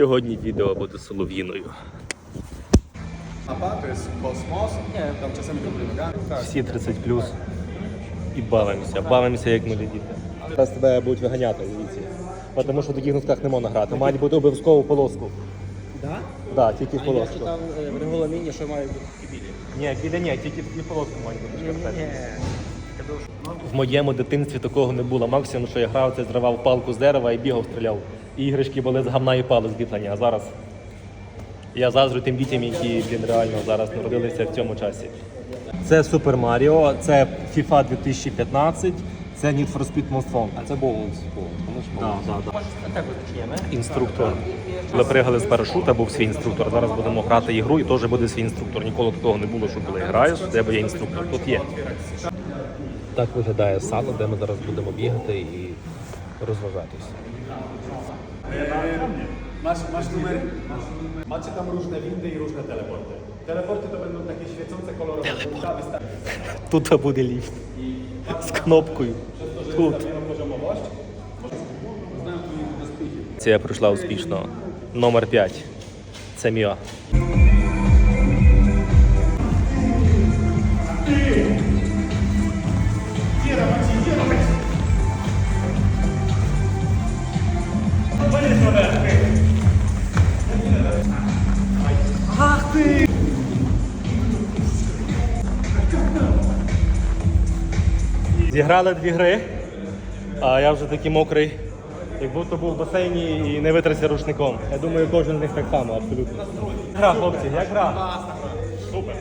Сьогодні відео буде солов'їною. Всі 30 і бавимося. Бавимося як малі діти. Зараз тебе будуть виганяти звідси. Тому що в таких носках не можна грати. Мають бути обов'язково в полоску. Да? Так, тільки в А полоску. е, в регламенті, що має бути білі. Ні, біля ні, тільки в полоску мають бути шкарпетки. В моєму дитинстві такого не було. Максимум, що я грав, це зривав палку з дерева і бігав, стріляв. І іграшки були з гамна і пали зліплені, а зараз. Я заздрю тим дітям, які блін, реально зараз народилися в цьому часі. Це Супер Маріо, це FIFA 2015, це Need for Speed Most Wanted. А це Боунс. Да, да, да. Інструктор. Коли пригали з парашута, був свій інструктор. Зараз будемо грати ігру і теж буде свій інструктор. Ніколи такого не було, що коли граєш, в тебе є інструктор. Тут є. Так виглядає сало, де ми зараз будемо бігати і розважатись. Masz, masz numery? Macie tam różne windy i różne teleporty. Teleporty to będą takie świecące kolorowe wystarczy Тут буде ліфт з кнопкою. Тут. Це пройшла успішно. Номер 5. Це Міа. Зіграли дві гри, а я вже такий мокрий, як будто був в басейні і не витрався рушником. Я думаю, кожен з них так само, абсолютно. Гра, хлопці, як гра? Супер.